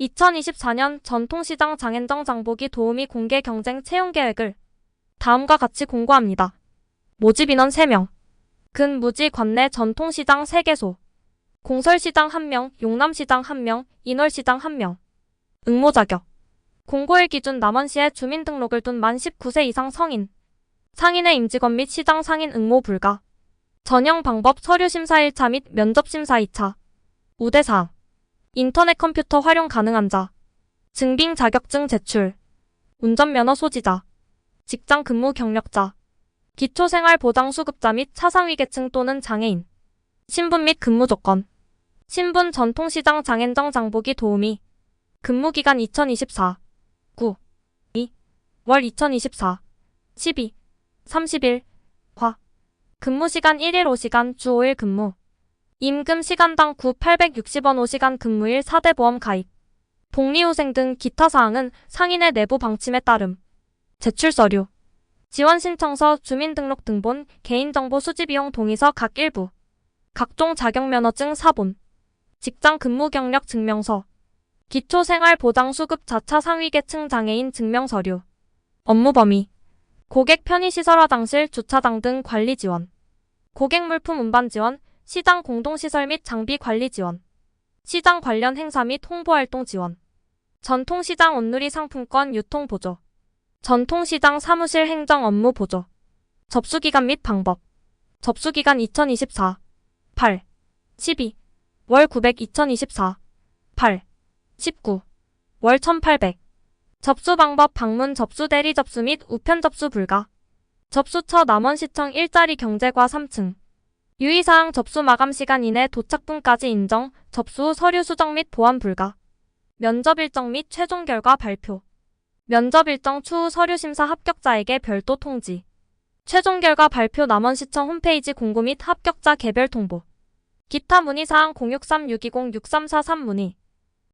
2024년 전통시장 장앤정 장보기 도우미 공개 경쟁 채용 계획을 다음과 같이 공고합니다. 모집 인원 3명, 근무지 관내 전통시장 3개소, 공설시장 1명, 용남시장 1명, 인월시장 1명, 응모 자격, 공고일 기준 남원시에 주민등록을 둔 만 19세 이상 성인, 상인의 임직원 및 시장 상인 응모 불가, 전형 방법 서류 심사 1차 및 면접 심사 2차, 우대사항, 인터넷 컴퓨터 활용 가능한 자, 증빙 자격증 제출, 운전면허 소지자, 직장 근무 경력자, 기초생활보장수급자 및 차상위계층 또는 장애인, 신분 및 근무 조건, 신분 전통시장 장앤정 장보기 도우미, 근무기간 2024, 9, 2, 월 2024, 12, 30일, 화, 근무시간 1일 5시간 주 5일 근무, 임금 시간당 9 860원 5시간 근무일 4대 보험 가입, 복리후생 등 기타 사항은 상인의 내부 방침에 따름. 제출 서류, 지원 신청서, 주민등록 등본, 개인정보 수집 비용 동의서 각 일부, 각종 자격면허증 사본, 직장 근무 경력 증명서, 기초생활보장수급 자차 상위계층 장애인 증명서류, 업무 범위, 고객 편의시설화 당실 주차장 등 관리 지원, 고객 물품 운반 지원, 시장 공동시설 및 장비 관리 지원, 시장 관련 행사 및 홍보활동 지원, 전통시장 온누리 상품권 유통 보조, 전통시장 사무실 행정 업무 보조, 접수기간 및 방법, 접수기간 2024, 8, 12, 월 900 2024, 8, 19, 월 1800, 접수 방법 방문 접수 대리 접수 및 우편 접수 불가, 접수처 남원시청 일자리 경제과 3층, 유의사항 접수 마감 시간 이내 도착분까지 인정, 접수 후 서류 수정 및 보완 불가. 면접 일정 및 최종 결과 발표. 면접 일정 추후 서류 심사 합격자에게 별도 통지. 최종 결과 발표 남원시청 홈페이지 공고 및 합격자 개별 통보. 기타 문의사항 063-620-6343 문의.